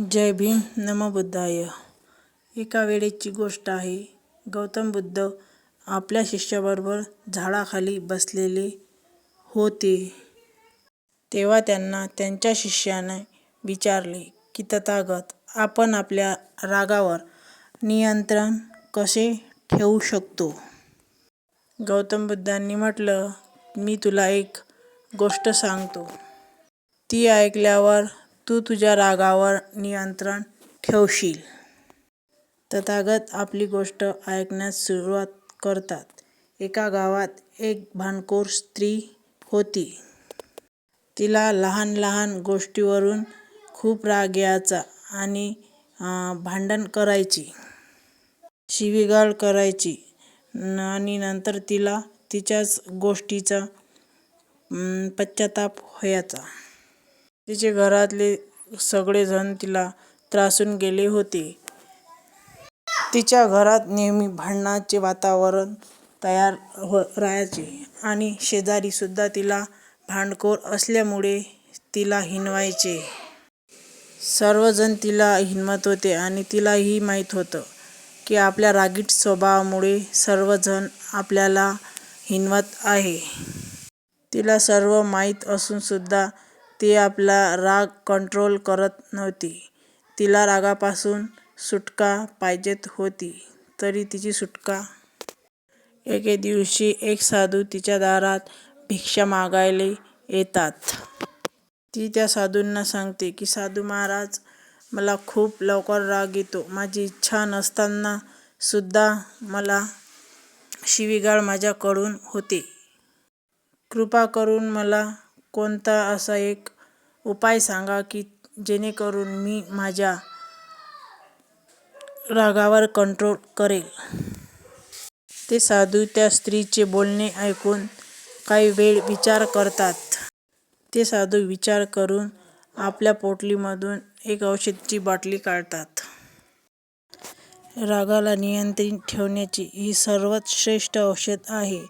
जय भीम नम बुद्धाय. एका वेळेची गोष्ट आहे. गौतम बुद्ध आपल्या शिष्याबरोबर झाडाखाली बसलेले होते. तेव्हा त्यांना त्यांच्या शिष्याने विचारले की तथागत आपण आपल्या रागावर नियंत्रण कसे ठेवू शकतो? गौतम बुद्धांनी म्हटलं मी तुला एक गोष्ट सांगतो. ती ऐकल्यावर तू तुझ्या रागावर नियंत्रण ठेवशील. तथागत आपली गोष्ट ऐकण्यास सुरुवात करतात. एका गावात एक भांडखोर स्त्री होती. तिला लहान लहान गोष्टीवरून खूप राग यायचा आणि भांडण करायची. शिवीगाळ करायची. आणि नंतर तिला तिच्याच गोष्टीचा पश्चाताप व्हायचा. तिचे घरातले सगळेजण तिला त्रासून गेले होते. तिच्या घरात नेहमी भांडणाचे वातावरण तयार हो राहायचे आणि शेजारीसुद्धा तिला भांडखोर असल्यामुळे तिला हिणवायचे. सर्वजण तिला हिणवत होते आणि तिलाही माहीत होतं की आपल्या रागीट स्वभावामुळे सर्वजण आपल्याला हिणवत आहे. तिला सर्व माहीत असूनसुद्धा ती आपला राग कंट्रोल करत नव्हती. तिला रागापासून सुटका पाहिजेत होती तरी तिची सुटका. एके दिवशी एक साधू तिच्या दारात भिक्षा मागायला येतात. ती त्या साधूंना सांगते की साधू महाराज मला खूप लवकर राग येतो. माझी इच्छा नसताना सुद्धा मला शिवीगाळ माझ्याकडून होते. कृपा करून मला कोणता असा एक उपाय सांगा की जेणेकरून मी माझ्या रागावर कंट्रोल करेल? ते साधू त्या स्त्रीचे बोलणे ऐकून काही वेळ विचार करतात. ते साधू विचार करून आपल्या पोटलीमधून एक औषधाची बाटली काढतात. रागाला नियंत्रित ठेवण्याची ही सर्वात श्रेष्ठ औषध आहे.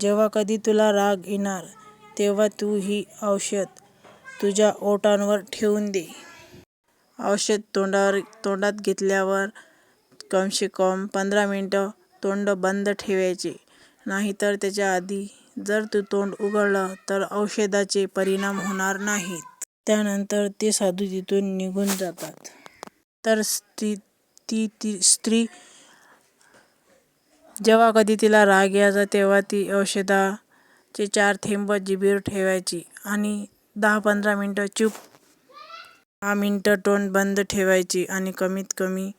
जेव्हा कधी तुला राग येणार तेव्हा तू ही औषध तुझ्या ओठांवर ठेवून दे. औषध तोंडावर तोंडात घेतल्यावर कमसे कम पंधरा मिनटं तोंड बंद ठेवायचे. नाहीतर त्याच्या आधी जर तू तोंड उघडलं तर औषधाचे परिणाम होणार नाहीत. त्यानंतर ते साधू तिथून निघून जातात. तर ती ती ती स्त्री जेव्हा कधी तिला राग यायचा तेव्हा ती चे चार थेंब जिभेवर ठेवायची आणि दहा पंधरा मिनटं चूप. दहा मिनटं तोंड बंद ठेवायची आणि कमीत कमी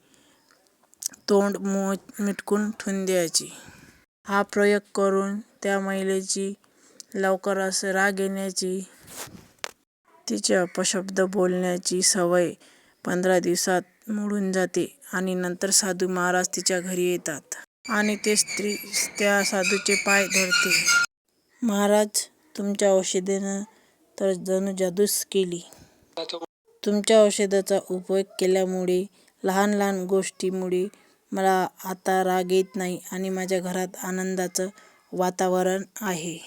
तोंड मो मिटकून ठेवून द्यायची. हा प्रयोग करून त्या महिलेची लवकरच राग येण्याची तिच्या अपशब्द बोलण्याची सवय पंधरा दिवसात मोडून जाते आणि नंतर साधू महाराज तिच्या घरी येतात आणि ते स्त्री त्या साधूचे पाय धरते. महाराज तुमच्या औषधेनं तर जणू जादूच केली. तुमच्या औषधाचा उपयोग केल्यामुळे लहान लहान गोष्टीमुळे मला आता राग येत नाही आणि माझ्या घरात आनंदाचं वातावरण आहे.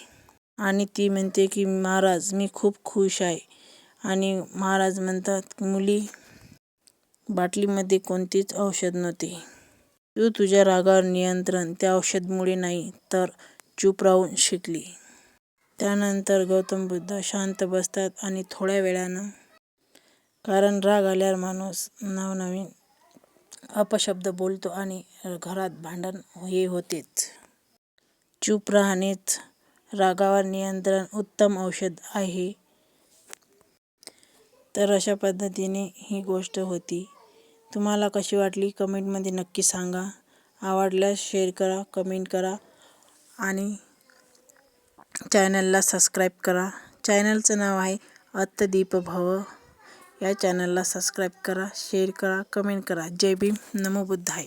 आणि ती म्हणते की महाराज मी खूप खुश आहे. आणि महाराज म्हणतात मुली बाटलीमध्ये कोणतेच औषध नव्हते. तू तुझ्या रागावर नियंत्रण त्या औषधामुळे नाही तर चूप राहून शिकली. त्यानंतर गौतम बुद्ध शांत बसतात आणि थोड्या वेळानं कारण राग आल्यावर माणूस नवनवीन अपशब्द बोलतो आणि घरात भांडण हे होतेच. चूप राहणेच रागावर नियंत्रण उत्तम औषध आहे. तर अशा पद्धतीने ही गोष्ट होती. तुम्हाला कशी वाटली कमेंटमध्ये नक्की सांगा. आवडल्यास शेअर करा कमेंट करा आणि चॅनलला सबस्क्राईब करा. चॅनलचं नाव आहे अत्तदीप भव या चॅनलला सबस्क्राईब करा शेअर करा कमेंट करा. जय भीम. नमो बुद्धाय.